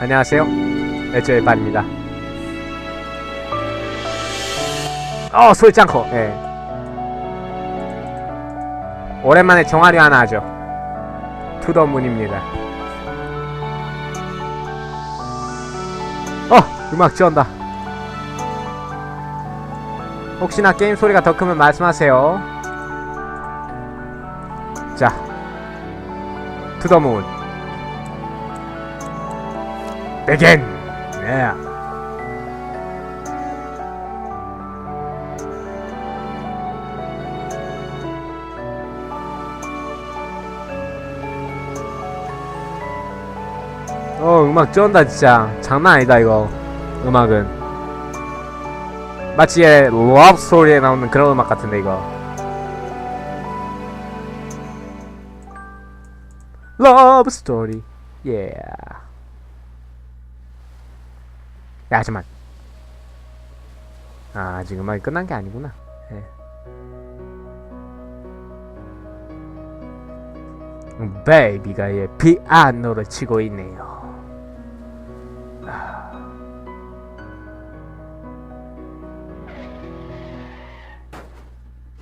안녕하세요. 애초의 발입니다. 어, 소리 짱커. 예. 오랜만에 종아리 하나 하죠. 투더문입니다. 어, 음악 지원다. 혹시나 게임 소리가 더 크면 말씀하세요. 자, 투더문. Begin. 네. 어 음악 쩐다 진짜. 장난 아니다 이거. 음악은. 마치 예, 러브 스토리에 나오는 그런 음악 같은데 이거. 러브 스토리. 예 야, 잠만. 아, 아직 음악이 끝난 게 아니구나. 예. 음, 베이비가 예, 피아노를 치고 있네요. 아.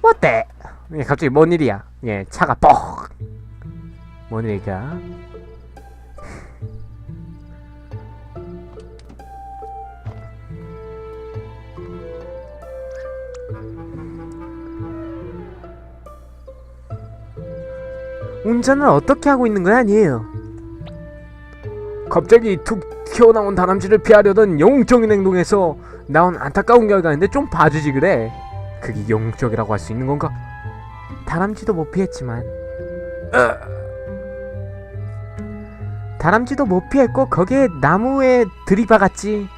어때? 예, 갑자기 뭔 일이야? 예, 차가 뻑! 뭔 일일까? 운전을 어떻게 하고 있는 건 아니에요. 갑자기 툭 튀어나온 다람쥐를 피하려던 영웅적인 행동에서 나온 안타까운 결과인데 좀 봐주지 그래. 그게 영웅적이라고 할 수 있는 건가? 다람쥐도 못 피했지만. 다람쥐도 못 피했고 거기에 나무에 들이박았지.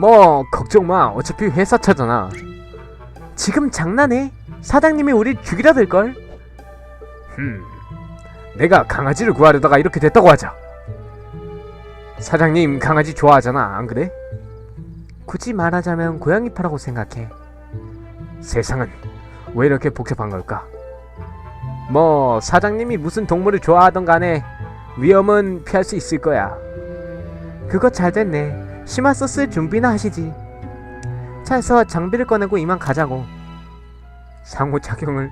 뭐 걱정 마. 어차피 회사 차잖아. 지금 장난해? 사장님이 우리 죽이려 들 걸. 흠. 내가 강아지를 구하려다가 이렇게 됐다고 하자. 사장님 강아지 좋아하잖아, 안 그래? 굳이 말하자면 고양이 파라고 생각해. 세상은 왜 이렇게 복잡한 걸까? 뭐 사장님이 무슨 동물을 좋아하던 간에 위험은 피할 수 있을 거야. 그거 잘 됐네. 심화서 쓸 준비나 하시지. 차에서 장비를 꺼내고 이만 가자고. 상호작용을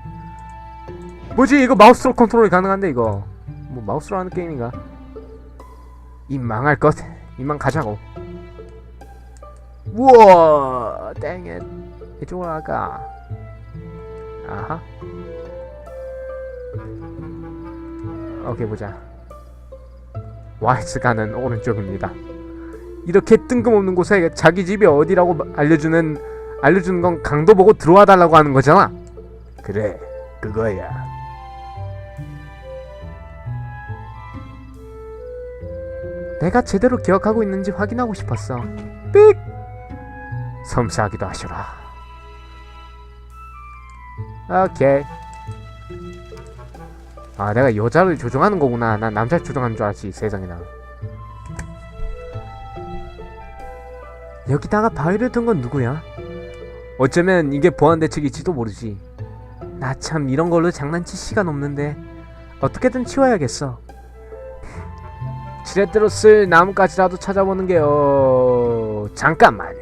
뭐지 이거 마우스로 컨트롤이 가능한데 이거. 뭐 마우스로 하는 게임인가? 이 망할 것? 이만 가자고. 우와 땡잇 이쪽으로 갈까 아하. 오케이 보자. 와이스가는 오른쪽입니다. 이렇게 뜬금없는 곳에 자기 집이 어디라고 알려주는 알려주는 건 강도 보고 들어와 달라고 하는 거잖아. 그래 그거야 내가 제대로 기억하고 있는지 확인하고 싶었어. 삑! 섬세하기도 하셔라. 오케이. 아, 내가 여자를 조종하는 거구나. 난 남자를 조종하는 줄 알았지, 세상에나. 여기다가 바위를 둔 건 누구야? 어쩌면 이게 보안 대책일지도 모르지. 나 참 이런 걸로 장난칠 시간 없는데 어떻게든 치워야겠어. 지렛대로 쓸 나뭇가지라도 찾아보는 게요. 잠깐만.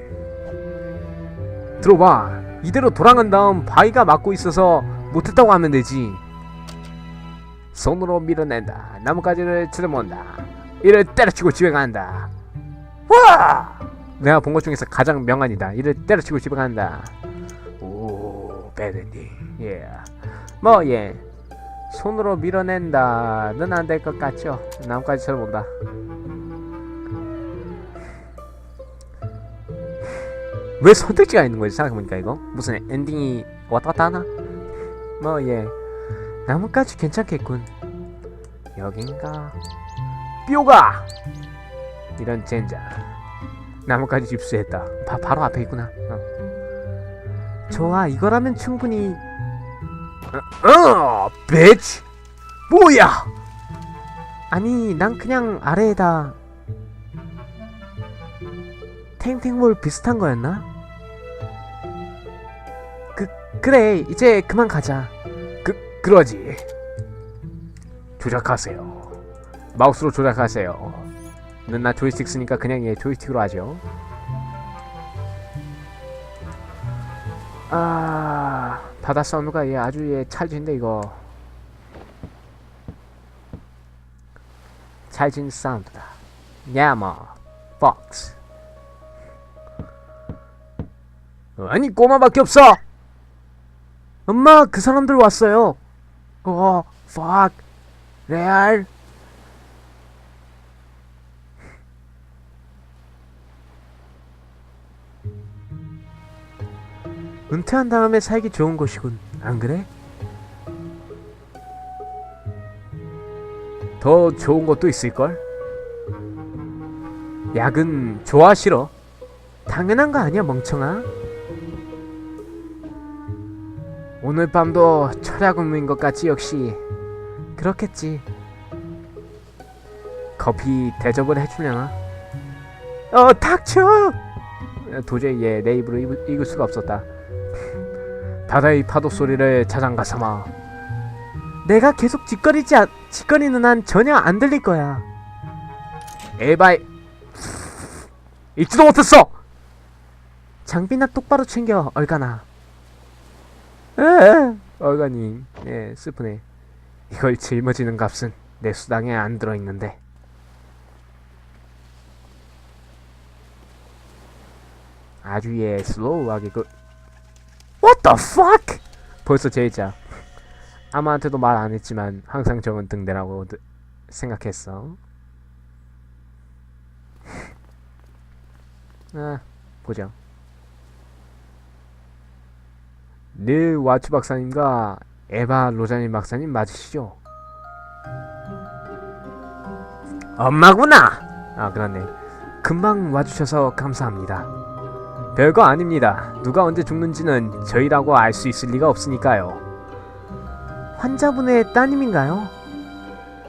들어봐. 이대로 돌아간 다음 바위가 막고 있어서 못했다고 하면 되지. 손으로 밀어낸다. 나뭇가지를 틀어몬다. 이를 때려치고 집에 간다. 와! 내가 본 것 중에서 가장 명안이다. 이를 때려치고 집에 간다. 오, 배드니. 예. 뭐 예. 손으로 밀어낸다는 안 될 것 같죠? 나뭇가지 쳐다본다. 왜 선택지가 있는 거지? 생각해보니까 이거 무슨 엔딩이 왔다 갔다 하나? 뭐 예. 나뭇가지 괜찮겠군. 여긴가? 뾰가! 이런 젠장. 나뭇가지 집수했다. 바, 바로 앞에 있구나. 어. 좋아, 이거라면 충분히 어, 배치. 뭐야? 아니, 난 그냥 아래에다 탱탱볼 비슷한 거였나? 그 그래, 이제 그만 가자. 그 그러지. 조작하세요. 마우스로 조작하세요. 나 조이스틱 쓰니까 그냥 얘 조이스틱으로 하죠. 아 바다 사운드가 얘 아주 얘 찰진데 이거 찰진 사운드다. 야마 박스. 아니 꼬마밖에 없어. 엄마 그 사람들 왔어요. 어, fuck, 레알. 은퇴한 다음에 살기 좋은 곳이군. 안 그래? 더 좋은 것도 있을걸? 약은 좋아 싫어? 당연한 거 아니야 멍청아? 오늘 밤도 철학 업무인 것 같지 역시 그렇겠지 커피 대접을 해주려나? 어 닥쳐! 도저히 얘내 입으로 읽을 수가 없었다 바다의 파도 소리를 자장가 삼아 내가 계속 짓거리지 않, 짓거리는 한 전혀 안 들릴 거야 에바이 읽지도 못했어! 장비나 똑바로 챙겨 에. 얼간이 예 슬프네. 이걸 짊어지는 값은 내 수당에 안 들어 있는데. 아주 예 슬로우하게 그 What the fuck? 벌써 제자 아무한테도 말 안 했지만 항상 적은 등대라고 느- 생각했어 아 보자 네 와츠 박사님과 에바 로자님 박사님 맞으시죠? 엄마구나! 아 그렇네 금방 와주셔서 감사합니다 별거 아닙니다 누가 언제 죽는지는 저희라고 알 수 있을 리가 없으니까요 환자분의 따님인가요?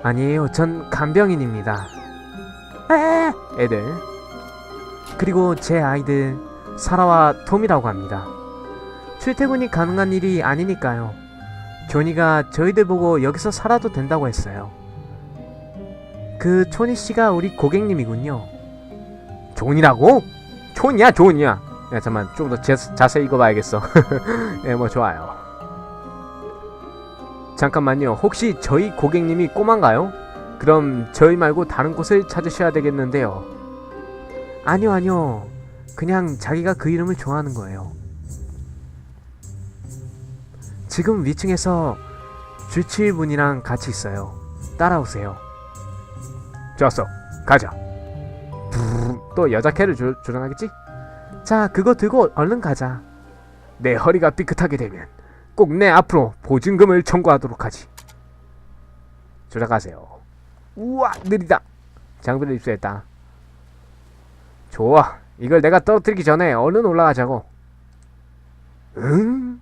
아니에요 전 간병인입니다 에 애들 그리고 제 아이들 사라와 톰이라고 합니다 출퇴근이 가능한 일이 아니니까요. 조니가 저희들 보고 여기서 살아도 된다고 했어요. 그 초니 씨가 우리 고객님이군요. 존이라고? 존이야, 존이야. 야, 잠만 좀 더 자세히 읽어봐야겠어. 예, 뭐 좋아요. 잠깐만요. 혹시 저희 고객님이 꼬만가요? 그럼 저희 말고 다른 곳을 찾으셔야 되겠는데요. 아니요, 아니요. 그냥 자기가 그 이름을 좋아하는 거예요. 지금 위층에서 주치의분이랑 같이 있어요. 따라오세요. 좋았어. 가자. 또 여자 캐를 조, 조정하겠지? 자, 그거 들고 얼른 가자. 내 허리가 삐끗하게 되면 꼭 내 앞으로 보증금을 청구하도록 하지. 조작하세요. 우와, 느리다. 장비를 입수했다. 좋아. 이걸 내가 떨어뜨리기 전에 얼른 올라가자고. 응?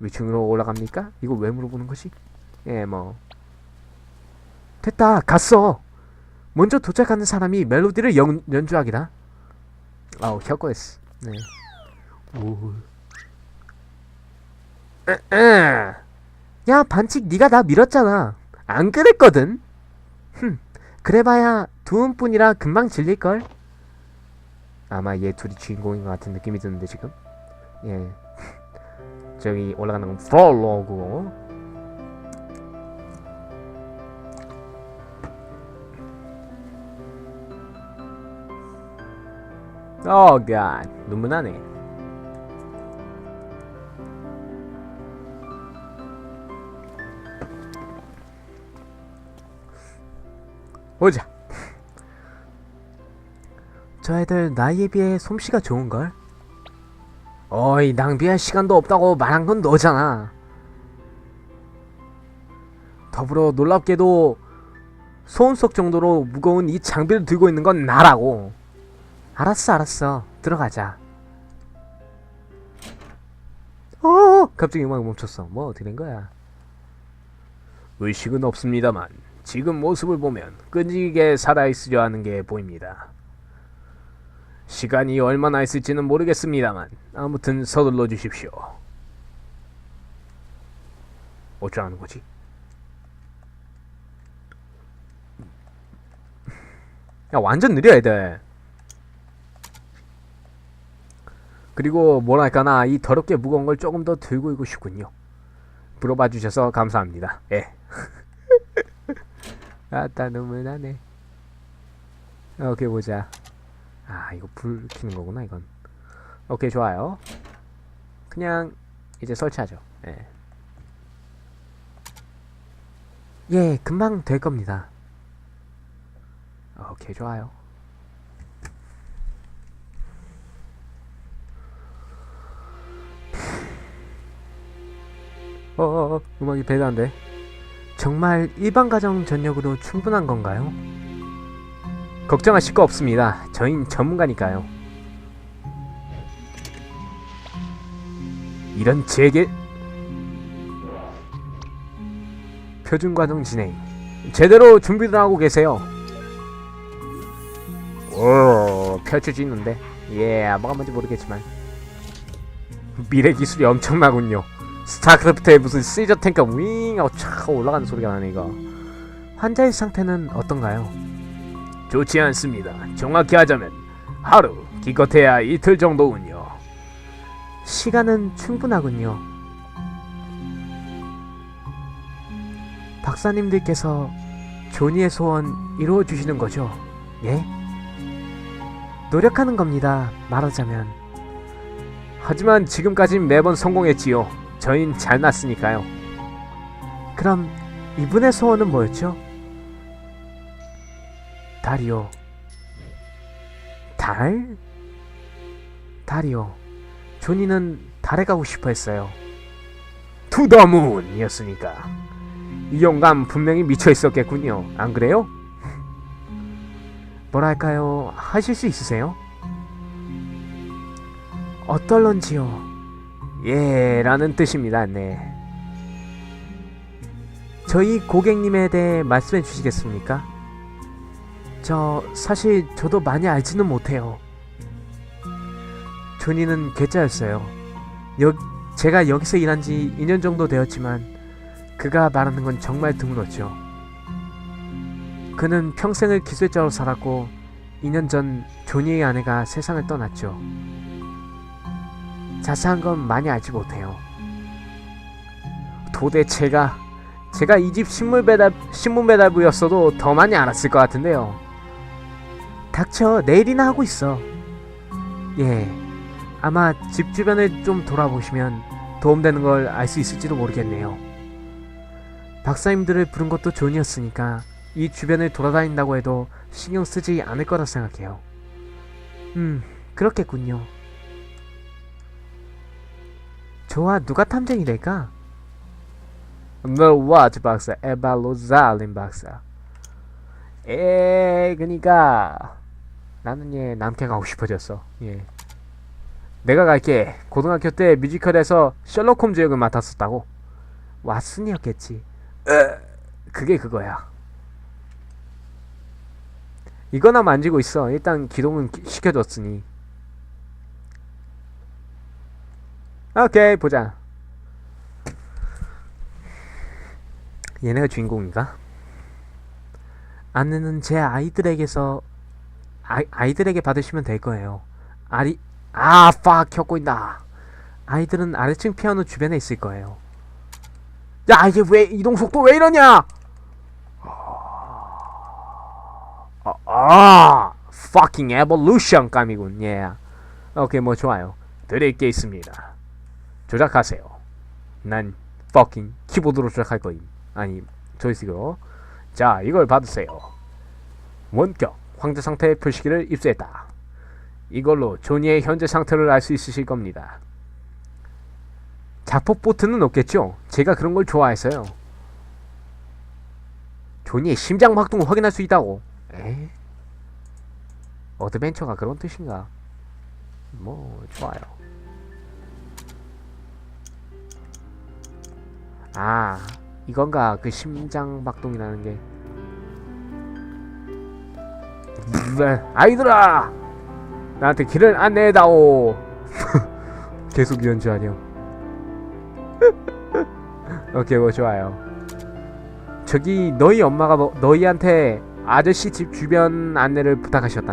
위층으로 올라갑니까? 이거 왜 물어보는 거지? 예, 뭐. 됐다, 갔어. 먼저 도착하는 사람이 멜로디를 연, 연주하기다. 아우, 혁거했어. 네. 오. 야, 반칙 네가 나 밀었잖아. 안 그랬거든. 흠, 그래봐야 두음뿐이라 금방 질릴걸. 아마 얘 둘이 주인공인 것 같은 느낌이 드는데 지금. 예. 저기 올라가는 건 프롤로그고 어갓 눈물 나네. 보자. 저 애들 나이에 비해 솜씨가 좋은걸? 어이 낭비할 시간도 없다고 말한 건 너잖아. 더불어 놀랍게도 소음 속 정도로 무거운 이 장비를 들고 있는 건 나라고 알았어 알았어. 들어가자. 어 갑자기 음악이 멈췄어. 뭐 어떻게 된 거야? 의식은 없습니다만 지금 모습을 보면 끈질기게 살아있으려 하는 게 보입니다. 시간이 얼마나 있을지는 모르겠습니다만 아무튼 서둘러 주십시오. 어쩌라는 거지? 야 완전 느려 애들 그리고 뭐랄까나 이 더럽게 무거운 걸 조금 더 들고 있고 싶군요. 물어봐 주셔서 감사합니다. 예. 아따 눈물 나네. 오케이 보자. 아 이거 불 켜는 거구나 이건. 오케이 좋아요. 그냥 이제 설치하죠. 예. 예 금방 될 겁니다. 오케이 좋아요 어 어 어 음악이 배도안돼 정말 일반 가정 전력으로 충분한 건가요? 걱정하실 거 없습니다. 저흰 전문가니까요. 이런 제게 표준 과정 진행 제대로 준비를 하고 계세요. 오 펼쳐지는데. 예 뭐가 뭔지 모르겠지만 미래 기술이 엄청나군요 스타크래프트에 무슨 시저 탱크 윙 하고 촥 올라가는 소리가 나네 이거 환자의 상태는 어떤가요? 좋지 않습니다 정확히 하자면 하루 기껏해야 이틀 정도군요 시간은 충분하군요 박사님들께서 조니의 소원 이루어 주시는 거죠? 예? 노력하는 겁니다. 말하자면. 하지만 지금까진 매번 성공했지요. 저흰 잘 났으니까요. 그럼 이분의 소원은 뭐였죠? 달이요. 달? 달이요. 조니는 달에 가고 싶어 했어요. 투더문이었으니까. 이 영감 분명히 미쳐 있었겠군요. 안 그래요? 뭐랄까요? 하실 수 있으세요? 어떨런지요? 예, 라는 뜻입니다. 네. 저희 고객님에 대해 말씀해 주시겠습니까? 저 사실 저도 많이 알지는 못해요. 조니는 괴짜였어요. 여, 제가 여기서 일한 지 2년 정도 되었지만 그가 말하는 건 정말 드물었죠. 그는 평생을 기술자로 살았고 2년 전 조니의 아내가 세상을 떠났죠. 자세한 건 많이 알지 못해요. 도대체가 제가 이 집 신문 배달 신문 배달부였어도 더 많이 알았을 것 같은데요. 닥쳐 내일이나 하고 있어. 예, 아마 집 주변을 좀 돌아보시면 도움되는 걸 알 수 있을지도 모르겠네요. 박사님들을 부른 것도 존이었으니까 이 주변을 돌아다닌다고 해도 신경 쓰지 않을 거라 생각해요. 음, 그렇겠군요. 좋아, 누가 탐정이 될까? 너 what 박사? 에바 로잘린 박사. 에, 그니까 나는 얘 남캐 가고 싶어졌어. 예. 내가 갈게. 고등학교 때 뮤지컬에서 셜록 홈즈 역을 맡았었다고. 왓슨이었겠지. 에, 그게 그거야. 이거나 만지고 있어. 일단 기동은 기- 시켜줬으니. 오케이, 보자. 얘네가 주인공인가? 안내는 제 아이들에게서 아이, 아이들에게 받으시면 될 거예요. 아리 아, 팍 켜고 있다. 아이들은 아래층 피아노 주변에 있을 거예요. 야, 이게 왜 이동 속도 왜 이러냐? 아, 아, fucking evolution 감이군. 예. 오케이, 뭐 좋아요. 드릴 게 있습니다. 조작하세요. 난 fucking 키보드로 조작할 거임. 아니, 조이스로. 자, 이걸 받으세요. 원격 황제 상태 표시기를 입수했다. 이걸로 조니의 현재 상태를 알 수 있으실 겁니다. 자폭 보트는 없겠죠? 제가 그런 걸 좋아해서요. 조니의 심장 박동을 확인할 수 있다고. 에? 어드벤처가 그런 뜻인가? 뭐 좋아요. 아 이건가 그 심장 박동이라는 게. 네, 아이들아 나한테 길을 안내해다오. 계속 연주하려. 오케이 뭐 좋아요. 저기 너희 엄마가 너, 너희한테 아저씨 집 주변 안내를 부탁하셨다.